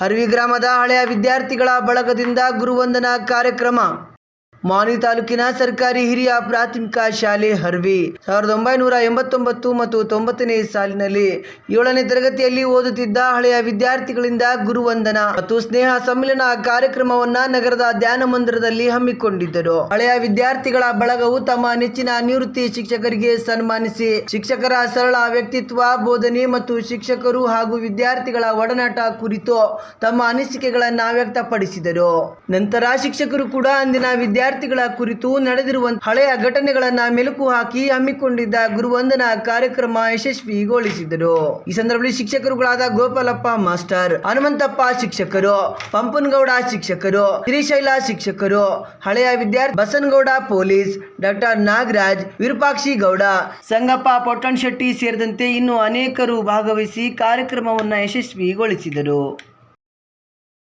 ಹರ್ವಿ ಗ್ರಾಮದ ಹಳೆಯ ವಿದ್ಯಾರ್ಥಿಗಳ ಬಳಗದಿಂದ ಗುರುವಂದನಾ ಕಾರ್ಯಕ್ರಮ. ಮಾನಿ ತಾಲೂಕಿನ ಸರ್ಕಾರಿ ಹಿರಿಯ ಪ್ರಾಥಮಿಕ ಶಾಲೆ ಹರ್ವಿ. ಸಾವಿರದ ಒಂಬೈನೂರ ಎಂಬತ್ತೊಂಬತ್ತು ಮತ್ತು ತೊಂಬತ್ತನೇ ಸಾಲಿನಲ್ಲಿ ಏಳನೇ ತರಗತಿಯಲ್ಲಿ ಓದುತ್ತಿದ್ದ ಹಳೆಯ ವಿದ್ಯಾರ್ಥಿಗಳಿಂದ ಗುರುವಂದನ ಮತ್ತು ಸ್ನೇಹ ಸಮ್ಮಿಲನ ಕಾರ್ಯಕ್ರಮವನ್ನ ನಗರದ ಧ್ಯಾನ ಮಂದಿರದಲ್ಲಿ ಹಮ್ಮಿಕೊಂಡಿದ್ದರು. ಹಳೆಯ ವಿದ್ಯಾರ್ಥಿಗಳ ಬಳಗವು ತಮ್ಮ ನೆಚ್ಚಿನ ನಿವೃತ್ತಿ ಶಿಕ್ಷಕರಿಗೆ ಸನ್ಮಾನಿಸಿ, ಶಿಕ್ಷಕರ ಸರಳ ವ್ಯಕ್ತಿತ್ವ, ಬೋಧನೆ ಮತ್ತು ಶಿಕ್ಷಕರು ಹಾಗೂ ವಿದ್ಯಾರ್ಥಿಗಳ ಒಡನಾಟ ಕುರಿತು ತಮ್ಮ ಅನಿಸಿಕೆಗಳನ್ನ ವ್ಯಕ್ತಪಡಿಸಿದರು. ನಂತರ ಶಿಕ್ಷಕರು ಕೂಡ ಅಂದಿನ ವಿದ್ಯಾರ್ಥಿಗಳ ಕುರಿತು ನಡೆದಿರುವ ಹಳೆಯ ಘಟನೆಗಳನ್ನ ಮೆಲುಕು ಹಾಕಿ ಹಮ್ಮಿಕೊಂಡಿದ್ದ ಗುರುವಂದನಾ ಕಾರ್ಯಕ್ರಮ ಯಶಸ್ವಿಗೊಳಿಸಿದರು. ಈ ಸಂದರ್ಭದಲ್ಲಿ ಶಿಕ್ಷಕರುಗಳಾದ ಗೋಪಾಲಪ್ಪ ಮಾಸ್ಟರ್, ಹನುಮಂತಪ್ಪ ಶಿಕ್ಷಕರು, ಪಂಪನಗೌಡ ಶಿಕ್ಷಕರು ಶ್ರೀಶೈಲ ಶಿಕ್ಷಕರು, ಹಳೆಯ ವಿದ್ಯಾರ್ಥಿ ಬಸನಗೌಡ ಪೊಲೀಸ್, ಡಾಕ್ಟರ್ ನಾಗರಾಜ್, ವಿರೂಪಾಕ್ಷಿ ಗೌಡ, ಸಂಗಪ್ಪ ಪೊಟ್ಟಣ್ ಶೆಟ್ಟಿ ಸೇರಿದಂತೆ ಇನ್ನು ಅನೇಕರು ಭಾಗವಹಿಸಿ ಕಾರ್ಯಕ್ರಮವನ್ನು ಯಶಸ್ವಿಗೊಳಿಸಿದರು.